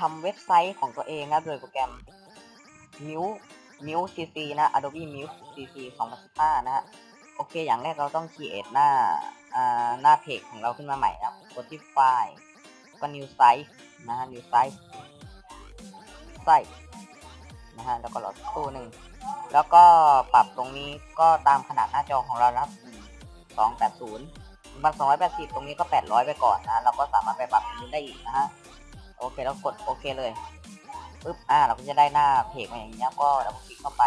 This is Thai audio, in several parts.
ทำเว็บไซต์ของตัวเองนะโดยโปรแกรม New New CC นะ Adobe New CC 2015 นะฮะ โอเค อย่างแรกเราต้อง create หน้าหน้าเพจของเราขึ้นมาใหม่นะกดที่ไฟล์ก็ New Site นะฮะ New Site Site นะฮะ แล้วก็รอสักครู่หนึ่ง แล้วก็ปรับตรงนี้ก็ตามขนาดหน้าจอของเรานะครับ280บาง280 ตรงนี้ก็ 800 ไปก่อนนะ เราก็สามารถไปปรับตรงนี้ได้อีกนะฮะ โอเคแล้วกดโอเคเลยปึ๊บอ่าเราก็จะได้หน้าเพจมาอย่างนี้ยก็เราก็คลิกเข้าไป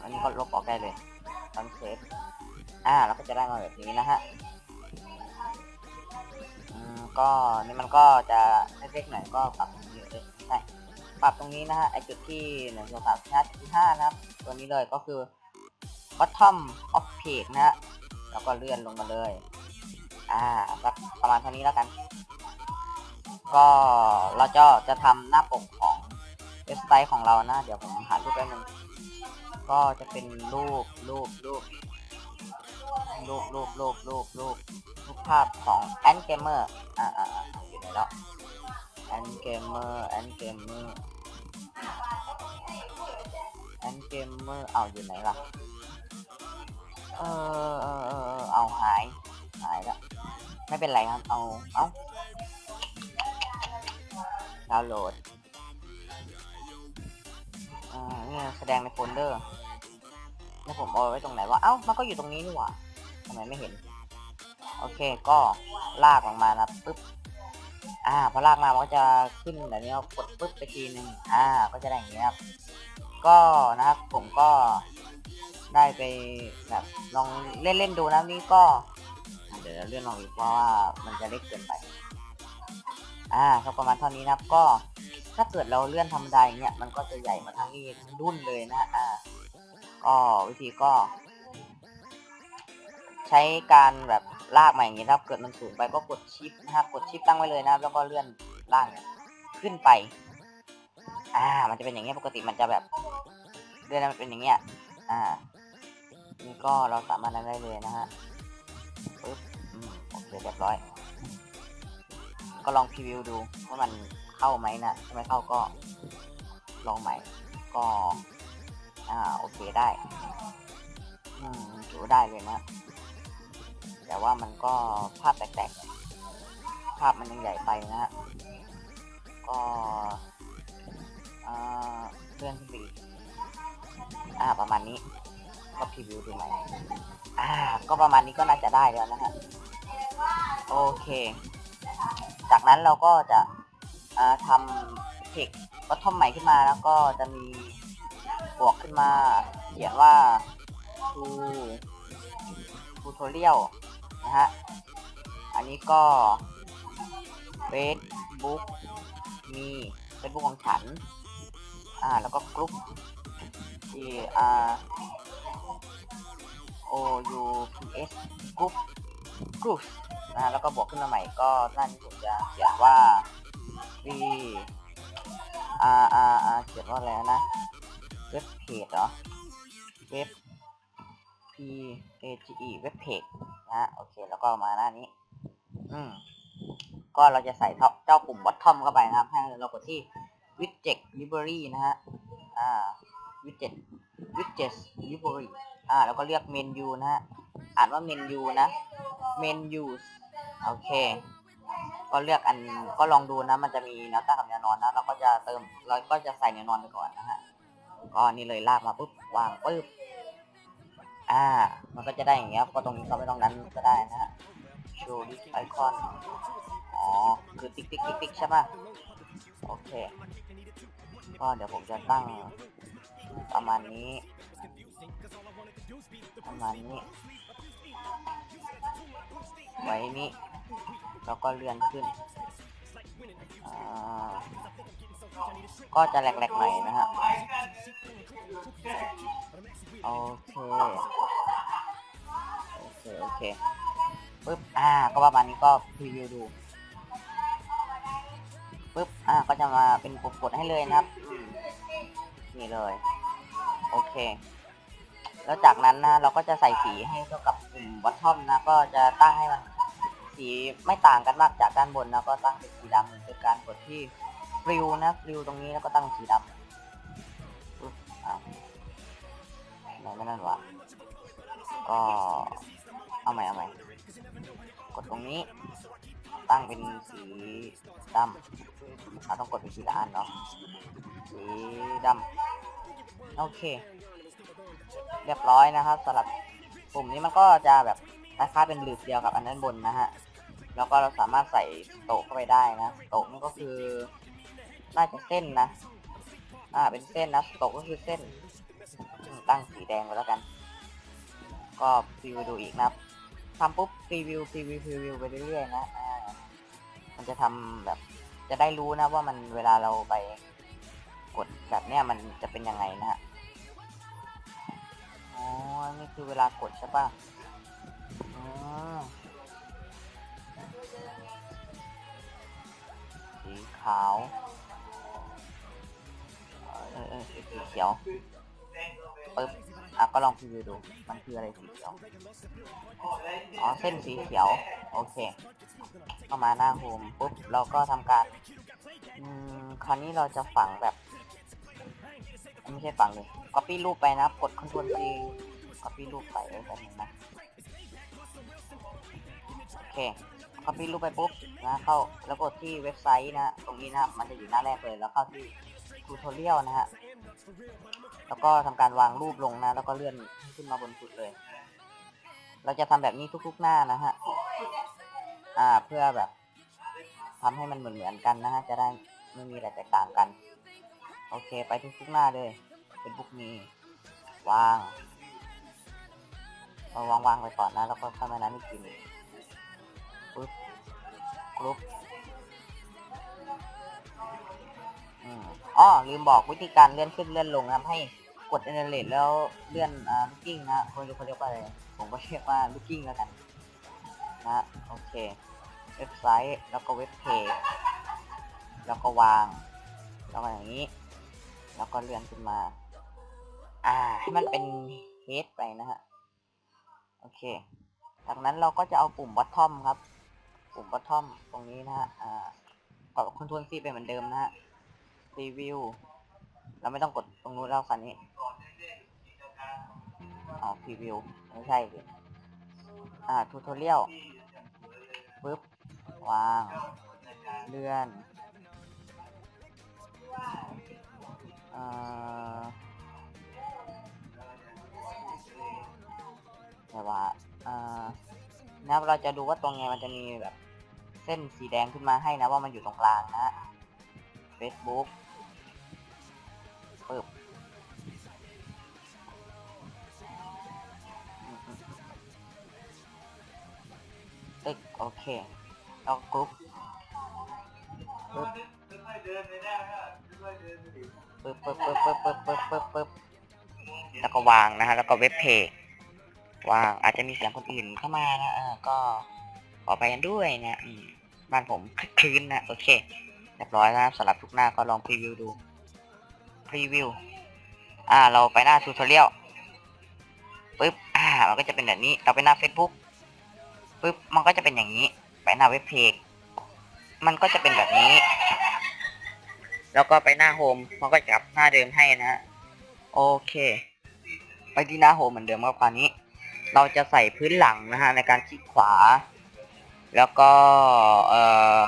อันนี้ก็ลบออกได้เลยตอนเซฟอ่าเราก็จะได้มาแบบนี้นะฮะอืมก็นี่มันก็จะเล็กๆหน่อยก็ปรับตรงนี้เลยใช่ปรับตรงนี้นะฮะไอจุดที่หนึ่งสองสามสี่ห้าที่ห้านะครับ ตัวนี้เลยก็คือ bottom of page นะฮะแล้วก็เลื่อนลงมาเลย อ่าสักประมาณเท่านี้แล้วกัน ก็เราจะจะทำหน้าปกของเว็บไซต์ของเรานะ เดี๋ยวผมหารูปแป๊บนึงก็จะเป็นรูปรูปรูปรูปรูปรูปรูปรูปรูปภาพของ a n Gamer อ่าอ่าอ่าอยู่ไหนแล้ว a n Gamer a n Gamer a n Gamer เกมเมอร์เอาอยู่ไหนล่ะเออเออเออเอาหายหายแล้วไม่เป็นไรครับเอาเอา ดาวน์โหลดอ่าเนี่ยแสดงในโฟลเดอร์ แล้วผมเอาไว้ตรงไหนวะ เอ้า มันก็อยู่ตรงนี้นี่หว่าทำไมไม่เห็น โอเค ก็ลากออกมานะปึ๊บ อ่า พอลากมา มันก็จะขึ้นแบบนี้ครับกดปึ๊บไปทีหนึ่งอ่า ก็จะได้อย่างนี้ครับ ก็นะครับ ผมก็ได้ไปแบบลองเล่นเล่นๆดูนะนี่ก็ เดี๋ยวเลื่อนลองอีกเพราะว่ามันจะเล็กเกินไป อ่าก็ประมาณเท่านี้นะครับก็ถ้าเกิดเราเลื่อนธรรมดาอย่างเงี้ยมันก็จะใหญ่มาทั้งนี้ทั้งดุ้นเลยนะอ่าก็วิธีก็ ใช้การแบบลากมาอย่างนี้นะครับเกิดมันสูงไปก็กดชิปนะครับกดชิปตั้งไว้เลยนะครับแล้วก็เลื่อนล่างขึ้นไป อ่า มันจะเป็นอย่างเงี้ยปกติมันจะแบบเลื่อนมันเป็นอย่างเงี้ยอ่านี่ก็เราสามารถนั้นได้เลยนะฮะปึ๊บอืมโอเคเรียบร้อย ก็ลองพรีวิวดูว่ามันเข้าไหมนะถ้าไม่เข้าก็ลองใหม่ ก็ อ่าโอเคได้ อืมถือได้เลยนะ แต่ว่ามันก็ภาพแตกๆ ภาพมันยังใหญ่ไปนะฮะก็อ่าเลื่อนขึ้นไปอีกอ่าประมาณนี้ ก็พรีวิวดูใหม่อ่า ก็ประมาณนี้ก็น่าจะได้แล้วนะฮะ โอเค นั้นเราก็จะทำเทควัตทอมใหม่ขึ้นมาแล้วก็จะมีบวกขึ้นมา เขียนว่า to tutorial นะฮะ อันนี้ก็ Facebook มี Facebook ของฉัน อ่า แล้วก็กลุ่ม G R O U P S group group ฮะแล้วก็บวกขึ้นมาใหม่ก็นั่นผมจะเขียนว่า V R R R เขียนว่าอะไรนะเว็บเพจเหรอเว็บ P A G E เว็บเพจนะฮะโอเคแล้วก็มาหน้านี้ อืมก็เราจะใส่เท่าเจ้าปุ่ม bottom เข้าไปนะครับ ให้เรากดที่ widget library นะฮะอ่า widget widget library อ่าแล้วก็เลือก menu นะฮะอ่านว่า menu นะ menu โอเค ก็เลือกอันก็ลองดูนะ มันจะมีแนวตั้งกับแนวนอนนะ เราก็จะเติมเราก็จะใส่แนวนอนไปก่อนนะฮะ ก็นี่เลยลากมาปุ๊บวางปุ๊บ อ่า มันก็จะได้อย่างเงี้ย ก็ตรงนี้ก็ไม่ต้องนั้นก็ได้นะฮะ show this icon อ๋อ คือติ๊กติ๊กติ๊กติ๊กใช่ปะโอเค ก็เดี๋ยวผมจะตั้งประมาณนี้ ประมาณนี้ ไว้นี้ แล้วก็เลื่อนขึ้น ก็จะแหลกๆหน่อยนะฮะ โอเค โอเค โอเคปึ๊บ อ่า ก็ประมาณนี้ก็พรีวิวดูปึ๊บ อ่า ก็จะมาเป็นกดๆให้เลยนะครับ นี่เลย โอเค แล้วจากนั้นนะ เราก็จะใส่สีให้เท่ากับกลุ่มวัตทอมนะ ก็จะตั้งให้มัน สีไม่ต่างกันมากจากด้านบนนะก็ตั้งเป็นสีดำโดยการกดที่ฟิวนะฟิวตรงนี้แล้วก็ตั้งสีดำไหนไม่นั่นวะก็เอาใหม่เอาใหม่กดตรงนี้ ตั้งเป็นสีดำเราต้องกดเป็นสีละอันเนาะสีดำโอเค เรียบร้อยนะครับสำหรับปุ่มนี้มันก็จะแบบ คล้ายๆเป็นหลืบเดียวกับอันนั้นบนนะฮะ แล้วก็เราสามารถใส่โต๊ะเข้าไปได้นะ โต๊ะนี่ก็คือ น่าจะเส้นนะ อ่า เป็นเส้นนะ โต๊ะก็คือเส้น ตั้งสีแดงไว้แล้วกัน ก็พรีวิวดูอีกนะทำปุ๊บพรีวิวพรีวิวพรีวิวไปเรื่อยๆนะอ่ามันจะทำแบบ จะได้รู้นะว่ามันเวลาเราไปกดแบบเนี้ยมันจะเป็นยังไงนะฮะ อ๋อ นี่คือเวลากดใช่ปะ ขาวเออเออสีเขียวปึ๊บอะก็ลองพรีวิวดูมันคืออะไรสีเขียวอ๋อเส้นสีเขียว โอเคเข้ามาหน้าโฮมปุ๊บเราก็ทำการอืมคราวนี้เราจะฝังแบบไม่ใช่ฝังเลย copy รูปไปนะกด Ctrl C copy รูปไปเลยแบบนี้นะโอเค copy รูปไปปุ๊บนะเข้าแล้วกดที่เว็บไซต์นะตรงนี้นะมันจะอยู่หน้าแรกเลยแล้วเข้าที่ tutorial นะฮะแล้วก็ทำการวางรูปลงนะ แล้วก็เลื่อนขึ้นมาบนสุดเลย เราจะทำแบบนี้ทุกๆหน้านะฮะอ่าเพื่อแบบทำให้มันเหมือนเหมือนๆกันนะฮะจะได้ไม่มีอะไรแตกต่างกัน โอเค ไปทุกๆหน้าเลยเป็นบุ๊กนี้วางเราวางวางไปก่อนนะ แล้วก็เข้ามานั้นอีกทีหนึง กรุ๊ปอืมอ๋อลืมบอกวิธีการเลื่อนขึ้นเลื่อนลงนะครับให้กดเอเนเลตแล้วเลื่อนอ่าลูกกิ้งนะคนเขาเรียกว่าอะไรผมก็เรียกว่าลูกกิ้งแล้วกันนะโอเคเว็บไซต์แล้วก็เว็บเพจแล้วก็วางแล้วก็อย่างนี้ แล้วก็เลื่อนขึ้นมา อ่าให้มันเป็นเฮดไปนะฮะโอเคจากนั้นเราก็จะเอาปุ่ม bottom ครับ ปุ่ม bottom ตรงนี้นะฮะอ่ากด Ctrl C ไปเหมือนเดิมนะฮะ preview เราไม่ต้องกดตรงนู้นแล้วคันนี้อ๋อ preview ไม่ใช่สิอ่า tutorial ปึ๊บวางเลื่อนเอ่อแต่ว่าเอ่อนะครับเราจะดูว่าตรงไงมันจะมีแบบ เส้นสีแดงขึ้นมาให้นะว่ามันอยู่ตรงกลางนะ Facebook ปึ๊บตึกโอเคแล้วกรุ๊ปปึ๊บปึ๊บปึ๊บปึ๊บปึ๊บปึ๊บปึ๊บปึ๊บปึ๊บแล้วก็วางนะฮะ แล้วก็เว็บเพจวางอาจจะมีเสียงคนอื่นเข้ามานะเออก็ขอไปกันด้วยนะอืม บ้านผมคลึกคลื้นนะ โอเคเรียบร้อยนะสำหรับทุกหน้าก็ลองพรีวิวดูพรีวิวอ่า เราไปหน้าทูทอเรียลปึ๊บอ่ามันก็จะเป็นแบบนี้ เราไปหน้า Facebook ปึ๊บมันก็จะเป็นอย่างนี้ ไปหน้าเว็บเพจมันก็จะเป็นแบบนี้ แล้วก็ไปหน้าโฮมมันก็จับหน้าเดิมให้นะฮะโอเค ไปที่หน้าโฮมเหมือนเดิมครับคราวนี้ เราจะใส่พื้นหลังนะฮะในการคลิกขวา แล้วก็เอ่อ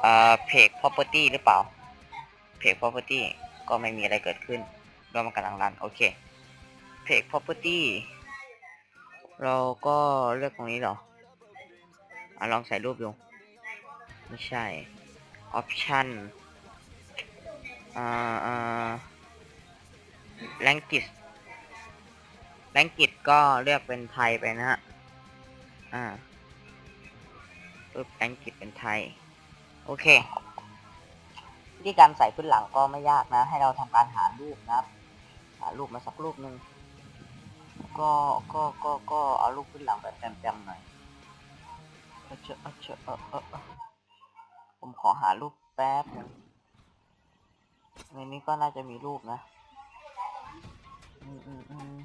เอ่อเพจ property หรือเปล่าเพจ property ก็ไม่มีอะไรเกิดขึ้นเรวมากันหลังนั้นโอเคเพจ property เราก็เลือกตรงนี้หรออลองใส่รูปดูไม่ใช่ option อ่าอ่า language language ก็เลือกเป็นไทยไปนะฮะ อ่า ปึ๊บ language เป็นไทย โอเค วิธีการใส่พื้นหลังก็ไม่ยากนะ ให้เราทำการหารูปนะครับ หารูปมาสักรูปหนึ่งก็ก็ก็ก็เอารูปพื้นหลังแบบเต็มๆหน่อยเออเชอเอเชอเออเออผมขอหารูปแป๊บหนึงในนี้ก็น่าจะมีรูปนะอืมอืมอืม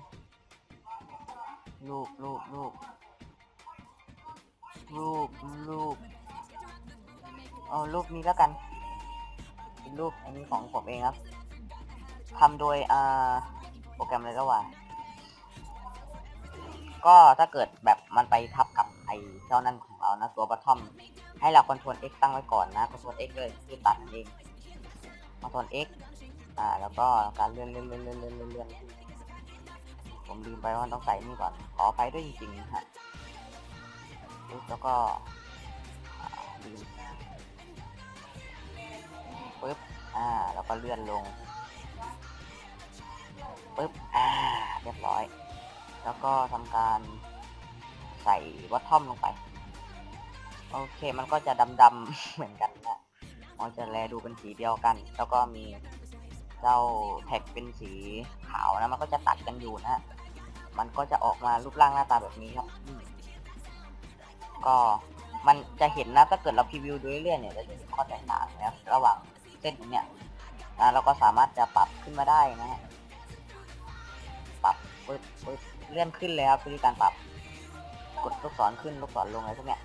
รูปรูปรูป รูปรูปเอารูปนี้แล้วกันเป็นรูปอันนี้ของผมเองครับทำโดยอ่าโปรแกรมอะไรก็ว่า ก็ถ้าเกิดแบบมันไปทับกับไอ้เจ้านั่นของเรานะตัวบัตทอม ให้เราคอนโทรล X ตั้งไว้ก่อนนะคอนโทรล X เลยคือตัดเองคอนโทรล X อ่าแล้วก็การเลื่อนเลื่อนเลื่อนเลื่อนเลื่อนเลื่อนผมลืมไปว่าต้องใส่นี่ก่อนขออภัยด้วยจริงๆนะฮะ ปึ๊บแล้วก็อ่าลืมปึ๊บอ่าแล้วก็เลื่อนลงปึ๊บอ่าเรียบร้อย แล้วก็ทำการใส่วัตทอมลงไป โอเคมันก็จะดำๆเหมือนกันนะมันจะแลดูเป็นสีเดียวกัน แล้วก็มีเจ้าแท็กเป็นสีขาวนะมันก็จะตัดกันอยู่นะมันก็จะออกมารูปร่างหน้าตาแบบนี้ครับอืม ก็มันจะเห็นนะถ้าเกิดเราพรีวิวดูเรื่อยๆเนี่ยเราจะเห็นข้อแตกต่างนะครับระหว่างเส้นเนี้ยนะเราก็สามารถจะปรับขึ้นมาได้นะฮะปรับปึ๊บปึ๊บเลื่อนขึ้นเลยครับวิธีการปรับ กดลูกศรขึ้นลูกศรลงอะไรพวกเนี้ย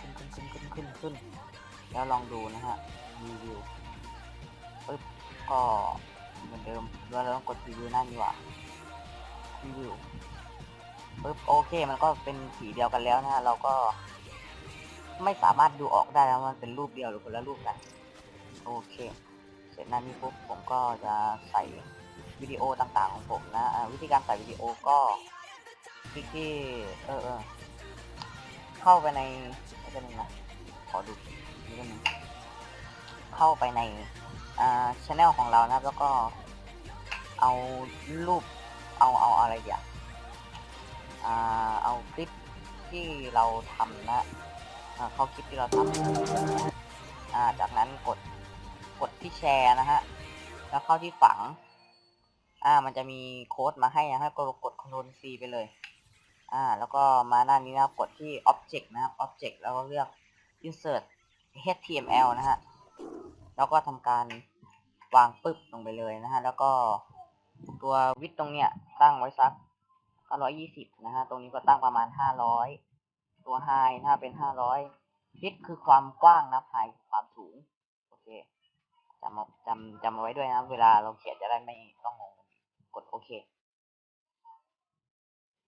ขึ้นขึ้นขึ้นขึ้นขึ้นขึ้นขึ้นแล้วลองดูนะฮะรีวิวปึ๊บก็เหมือนเดิมเราต้องกดรีวิวหน้านี้ว่ะรีวิว ปึ๊บโอเคมันก็เป็นสีเดียวกันแล้วนะฮะเราก็ ไม่สามารถดูออกได้แล้วมันเป็นรูปเดียวหรือคนละรูปกันโอเค เสร็จหน้านี้ปุ๊บผมก็จะใส่วิดีโอต่างๆของผมนะวิธีการใส่วิดีโอก็คลิกที่เออเออเข้าไปในไม่ใช่นึงนะขอดูนิดนึงเข้าไปในอ่าช anel ของเรานะแล้วก็เอารูปเอาเอาอะไรเดี๋ยวอ่า เอาคลิปที่เราทำนะเข้าคลิปที่เราทำาจากนั้นกดกดที่แชร์นะฮะ แล้วเข้าที่ฝัง อ่า มันจะมีโค้ดมาให้นะฮะ ก็กด Ctrl C ไปเลย อ่า แล้วก็มาหน้านี้นะครับ กดที่ Object นะครับ Object แล้วก็เลือก Insert HTML นะฮะ แล้วก็ทำการวางปึ๊บลงไปเลยนะฮะ แล้วก็ตัววิดตรงเนี้ยตั้งไว้สัก 920 นะฮะ ตรงนี้ก็ตั้งประมาณ 500 ตัว High ถ้าเป็น 500วิดคือความกว้างนะ High ความสูง โอเคจำเอาจำจำเอาไว้ด้วยนะ เวลาเราเขียนจะได้ไม่ต้องงง กดโอเค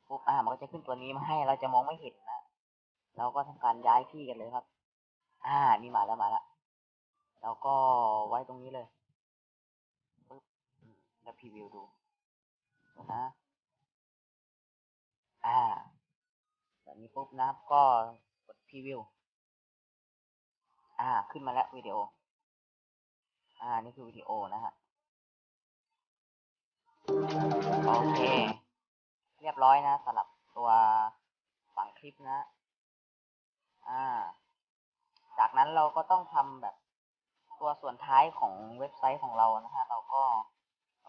ปุ๊บอ่ามันก็จะขึ้นตัวนี้มาให้ เราจะมองไม่เห็นนะ เราก็ทำการย้ายที่กันเลยครับ อ่า นี่มาแล้วมาแล้ว แล้วก็ไว้ตรงนี้เลยปุ๊บแล้วพรีวิวดูนะ อ่าแบบนี้ปุ๊บนะครับก็กดพรีวิวอ่า ขึ้นมาแล้ววิดีโอ อ่า นี่คือวิดีโอนะฮะ โอเค เรียบร้อยนะสำหรับตัวฝังคลิปนะ อ่า จากนั้นเราก็ต้องทำแบบตัวส่วนท้ายของเว็บไซต์ของเรานะฮะ เราก็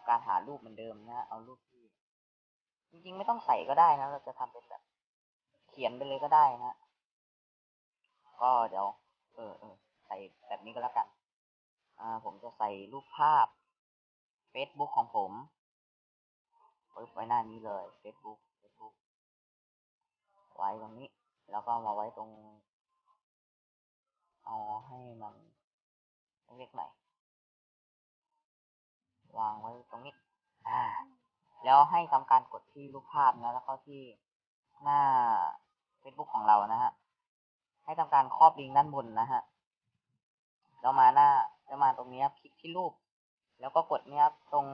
การหารูปเหมือนเดิมนะ เอารูป จริงๆไม่ต้องใส่ก็ได้นะ เราจะทำเป็นแบบ เขียนไปเลยก็ได้นะ ก็เดี๋ยว เออเออใส่แบบนี้ก็แล้วกัน อ่า ผมจะใส่รูปภาพ Facebook ของผมปึ๊บไว้หน้านี้เลย Facebook Facebook ไว้ตรงนี้ แล้วก็มาไว้ตรง เอาให้มันเล็กๆหน่อยวางไว้ตรงนี้ อ่า แล้วให้ทำการกดที่รูปภาพนะ แล้วก็ที่หน้า Facebook ของเรานะฮะ ให้ทำการครอบลิงก์ด้านบนนะฮะแล้วมาหน้าแล้วมาตรงนี้ครับคลิกที่รูป แล้วก็กดเนี้ยครับตรง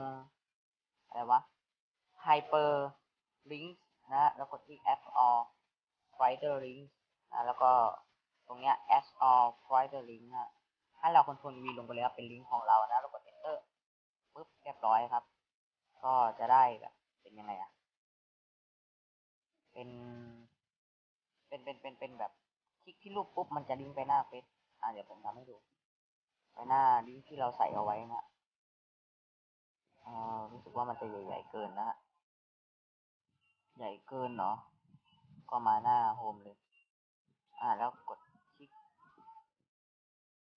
อะไรวะ hyper link นะแล้วกดที่ add all wider link นะแล้วก็ตรงเนี้ย add all wider link นะให้เราคอนโทรล V ลงไปเลยครับเป็นลิงก์ของเรานะแล้วกด enter ปุ๊บเรียบร้อยครับ ก็จะได้แบบเป็นยังไงอะเป็น เป็นเป็นเป็นเป็นแบบคลิกที่รูปปุ๊บมันจะลิงก์ไปหน้าเฟซอ่าเดี๋ยวผมทำให้ดู ไปหน้าลิงก์ที่เราใส่เอาไว้นะอ่ารู้สึกว่ามันจะใหญ่ๆเกินนะฮะใหญ่เกินเนาะก็มาหน้าโฮมเลย อ่าแล้วกดคลิกคลิก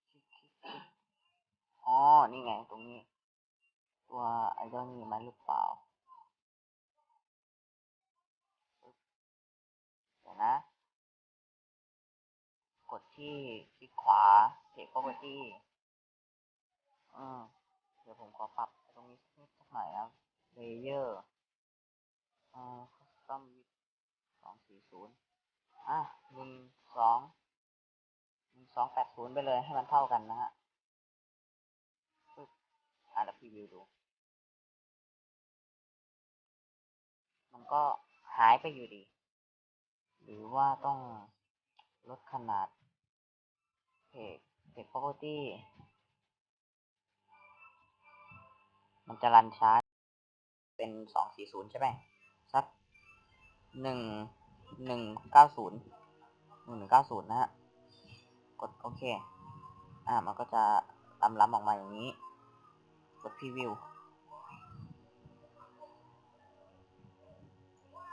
คลิกคลิกอ๋อนี่ไงตรงนี้ ตัวไอดอลมีไหมหรือเปล่าเดี๋ยวนะ กดที่คลิกขวาเทค property อืมเดี๋ยวผมขอปรับตรงนี้นิดสักหน่อยครับ layer อ่า custom width สองสี่ศูนย์อะหนึ่งสองหนึ่งสองแปดศูนย์ไปเลยให้มันเท่ากันนะฮะปึ๊บอะแล้วพรีวิวดู ก็หายไปอยู่ดี หรือว่าต้องลดขนาดเพจเพจ property มันจะรันช้า เป็นสองสี่ศูนย์ใช่ไหมสักหนึ่งหนึ่งเก้าศูนย์หนึ่งหนึ่งเก้าศูนย์นะฮะ กดโอเค อ่า มันก็จะลำล้ำออกมาอย่างนี้ กดพรีวิว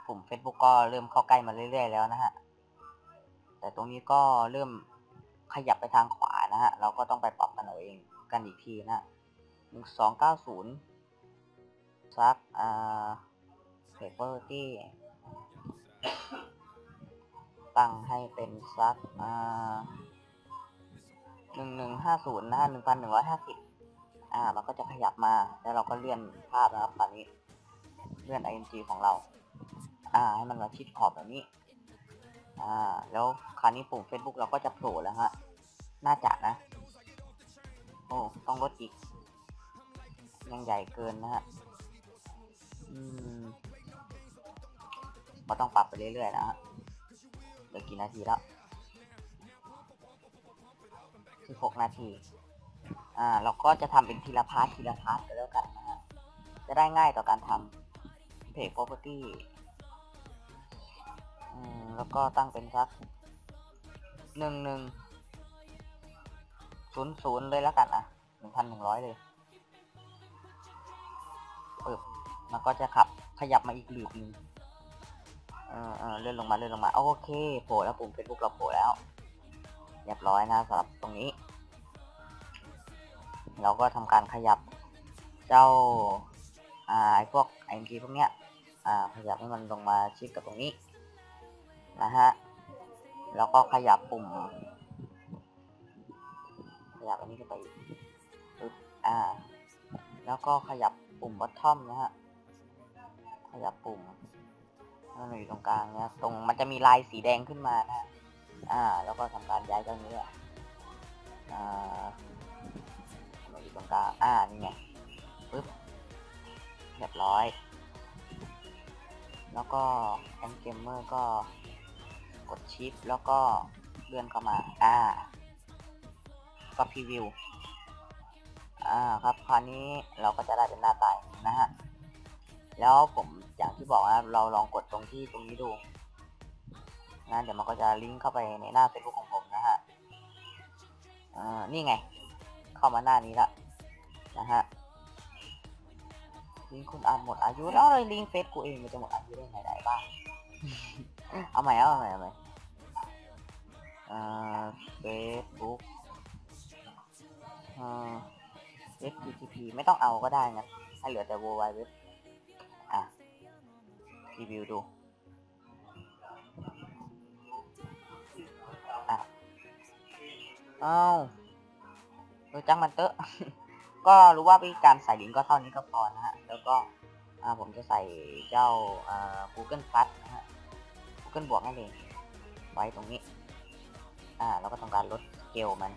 ปุ่ม Facebook ก็เริ่มเข้าใกล้มาเรื่อยๆแล้วนะฮะ แต่ตรงนี้ก็เริ่มขยับไปทางขวานะฮะ เราก็ต้องไปปรับกันเอาเองกันอีกทีนะหนึ่งสองเก้าศูนย์ซักอ่าเพจเปอร์ที่ตั้งให้เป็นซักอ่าหนึ่งหนึ่งห้าศูนย์นะฮะหนึ่งพันหนึ่งร้อยห้าสิบอ่ามันก็จะขยับมา แล้วเราก็เลื่อนภาพนะครับตอนนี้ เลื่อน ing ของเรา อ่าให้มันมาชิดขอบแบบนี้ อ่า แล้วคราวนี้ปุ่ม Facebook เราก็จะโผล่แล้วฮะ น่าจะนะ โอ้ ต้องลดอีก ยังใหญ่เกินนะฮะ อืมก็ต้องปรับไปเรื่อยๆนะฮะเหลือกี่นาทีแล้วสิบหกนาที อ่า เราก็จะทำเป็นทีละพาร์ททีละพาร์ทไปแล้วกันนะฮะ จะได้ง่ายต่อการทำเพจ property แล้วก็ตั้งเป็นสักหนึ่งหนึ่งศูนย์ศูนย์เลยแล้วกันอะหนึ่งพันหนึ่งร้อยเลยปึ๊บมันก็จะขับขยับมาอีกหลืบหนึงเออเออเลื่อนลงมาเลื่อนลงมา โอเคโผล่แล้วปุ่ม Facebook เราโผล่แล้วเรียบร้อยนะสำหรับตรงนี้ เราก็ทำการขยับเจ้าอ่าไอพวกไอพีพวกเนี้ยอ่าขยับให้มันลงมาชิดกับตรงนี้ นะฮะ แล้วก็ขยับปุ่ม ขยับอันนี้ขึ้นไปอีกปึ๊บอ่า แล้วก็ขยับปุ่ม bottom นะฮะ ขยับปุ่มมันอยู่ตรงกลางเนี่ยตรงมันจะมีลายสีแดงขึ้นมานะฮะอ่า แล้วก็ทำการย้ายตรงนี้อะอ่ามาอยู่ตรงกลาง อ่า นี่ไงปึ๊บ เรียบร้อย แล้วก็แอนเกมเมอร์ก็ กดชิปแล้วก็เลื่อนเข้ามา อ่า ก็พรีวิว อ่าครับ คราวนี้เราก็จะได้เป็นหน้าตายนะฮะ แล้วผมอย่างที่บอกนะเราลองกดตรงที่ตรงนี้ดู นะเดี๋ยวมันก็จะลิงก์เข้าไปในหน้า Facebook ของผมนะฮะอ่านี่ไง เข้ามาหน้านี้ละนะฮะลิงก์คุณอ่าจหมดอายุแล้วเลยลิงก์เฟซกูเองมันจะหมดอายุได้ไงได้บ้าง เอาใหม่เอาใหม่เอาใหม่อ่าเฟซบุ๊กอ่า http ไม่ต้องเอาก็ได้นะให้เหลือแต่ www อะรีวิวดูอะอ้าวเออจังมันเตอะ ก็รู้ว่าวิธีการใส่ลิงก์ก็เท่านี้ก็พอนะฮะ แล้วก็ อ่า ผมจะใส่เจ้า อ่า Google Plus นะฮะ Google บวกนั่นเองไว้ตรงนี้ อ่าแล้วก็ทำการลดสเกลมัน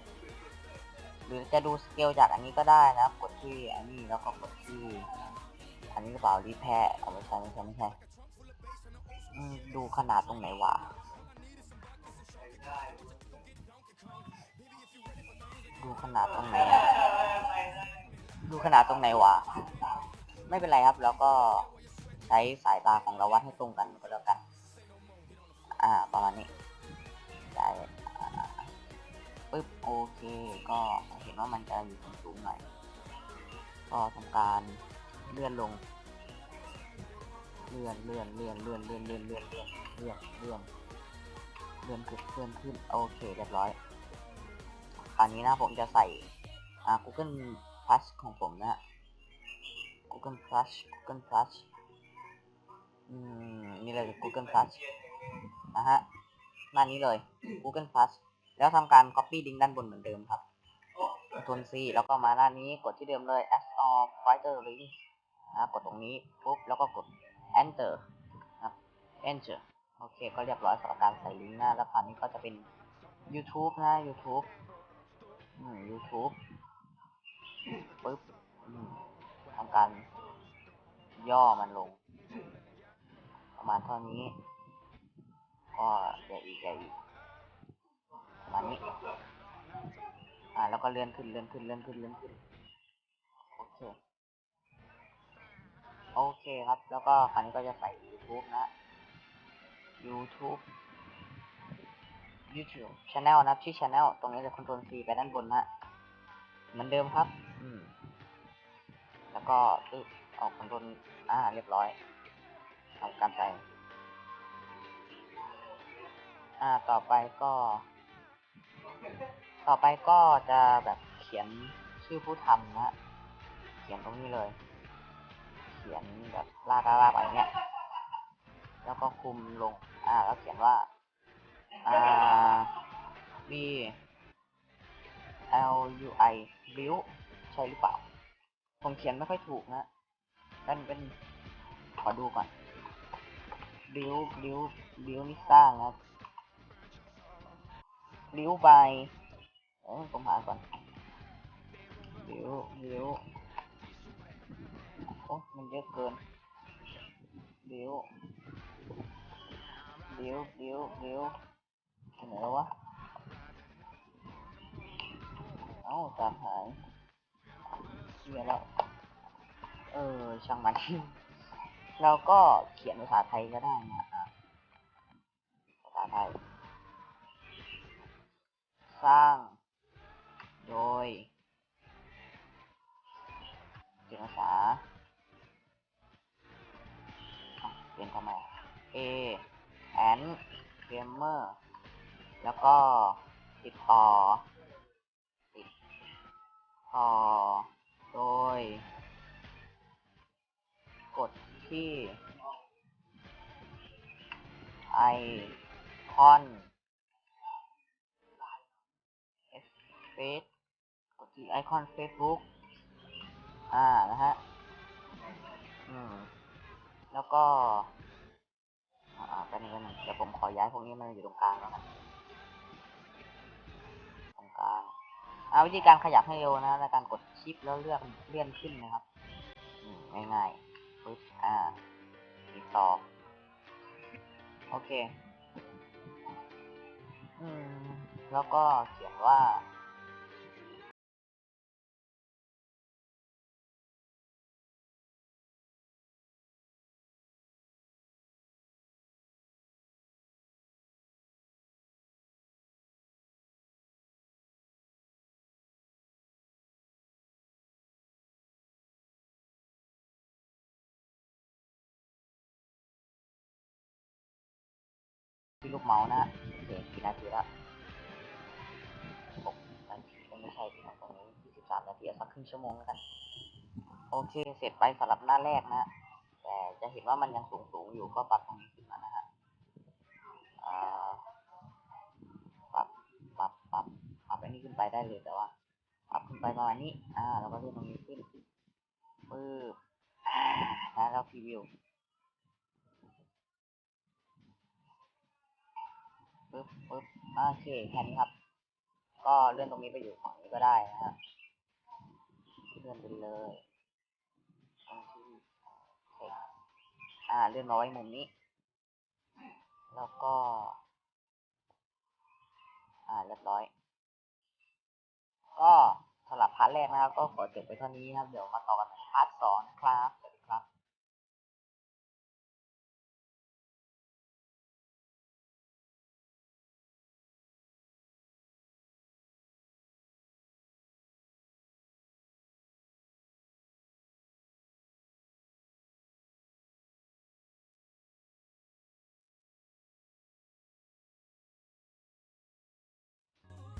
หรือจะดูสเกลจากอันนี้ก็ได้นะครับ กดที่อันนี้แล้วก็กดที่ อันนี้หรือเปล่ารีแพร์เอาไม่ใช่ไม่ใช่ไม่ใช่ดูขนาดตรงไหนวะดูขนาดตรงไหนดูขนาดตรงไหนวะ ไม่เป็นไรครับ แล้วก็ใช้สายตาของเราวัดให้ตรงกันก็แล้วกันาประมาณนี้ได้ปึ๊บโอเคก็เห็นว่ามันจะอยู่สูงๆหน่อยก็ทำการเลื่อนลง เลื่อนเลื่อนเลื่อนเลื่อนเลื่อนเลื่อนเลื่อนเลื่อนเลื่อนเลื่อนเลื่อนขึ้นเลื่อนขึ้นโอเคเรียบร้อยคราวนี้นะผมจะใส่อ่า Google Plus ของผมนะฮะ Google Plus Google Plus อืมนี่เลย Google Plus นะฮะหน้านี้เลย Google Plus แล้วทำการ Copy ลิงก์ด้านบนเหมือนเดิมครับทน C แล้วก็มาหน้านี้กดที่เดิมเลย As of Fighter Link นะกดตรงนี้ปุ๊บแล้วก็กด Enter นะครับ Enter โอเค ก็เรียบร้อยสำหรับการใส่ลิงก์นะแล้วคราวนี้ก็จะเป็น YouTube นะ YouTube อืม YouTube ปุ๊บทำการย่อมันลง ประมาณเท่านี้ ก็อย่าอีกอย่าอีกประมาณนี้ อ่า แล้วก็เลื่อนขึ้นเลื่อนขึ้นเลื่อนขึ้นเลื่อนขึ้น โอเค โอเคครับ แล้วก็คราวนี้ก็จะใส่ YouTube นะ YouTube YouTube Channel นะชื่อ Channel ตรงนี้จะ Ctrl C ไปด้านบนนะเหมือนเดิมครับ อืม แล้วก็ปึ๊บออก Ctrl อ่า เรียบร้อยทำการใส่ อ่าต่อไปก็ ต่อไปก็จะแบบเขียนชื่อผู้ทำนะเขียนตรงนี้เลย เขียนแบบลากลากไปเนี้ยแล้วก็คุมลง อ่า แล้วเขียนว่า อ่า B L U I build ใช่หรือเปล่า ผมเขียนไม่ค่อยถูกนะเป็นเป็น ขอดูก่อน build build build นี่สร้างนะค รับ build by เออผมหาก่อน build build โอ้มันเยอะเกิน build build build build ที่ไหนแล้ววะเอ้าตามหายเสียแล้ว เออ ช่างมัน เราก็เขียนภาษาไทยก็ได้นะภาษาไทย สร้าง โดยเขียนภาษาเปลี่ยนทำไม A and gamer แล้วก็ติดต่อ ติดต่อ โดย กดที่ไอคอนเฟ ซกดที่ไอคอน Facebook อ่า นะฮะ อืม แล้วก็ อ่าแป๊บนึงแป๊บนึงเดี๋ยวผมขอย้ายพวกนี้มาอยู่ตรงกลางแล้วกันตรงกลางอ่าวิธีการขยับให้เร็วนะในการกดชิปแล้วเลือกเลื่อนขึ้นนะครับอืมง่ายๆปึ๊บอ่าติดต่อโอเค อืม แล้วก็เขียนว่า ที่ลูกเมาส์นะฮะโอเคกี่นาทีละหกนาทีไม่ใช่ที่ตรงนี้ยี่สิบสามนาทีเอาสักครึ่งชั่วโมงแล้วกัน โอเค เสร็จไปสำหรับหน้าแรกนะ แต่จะเห็นว่ามันยังสูงสูงๆอยู่ก็ปรับตรงนี้ขึ้นมานะฮะปรับ ปรับ ปรับ ปรับอันนี้ขึ้นไปได้เลยแต่ว่า ปรับขึ้นไปประมาณนี้ อ่าแล้วก็เลื่อนตรงนี้ขึ้นปึ๊บอ่าแล้วพรีวิว ปึ๊บปึ๊บโอเคแค่นี้ครับ ก็เลื่อนตรงนี้ไปอยู่ฝั่งนี้ก็ได้นะฮะเลื่อนไปเลยตรงที่เคอ่าเลื่อนมาไว้มุมนี้ แล้วก็ อ่าเรียบร้อย ก็สำหรับพาร์ทแรกนะครับ ก็ขอจบไปเท่านี้นะครับ เดี๋ยวมาต่อกันในพาร์ทสองนะครับ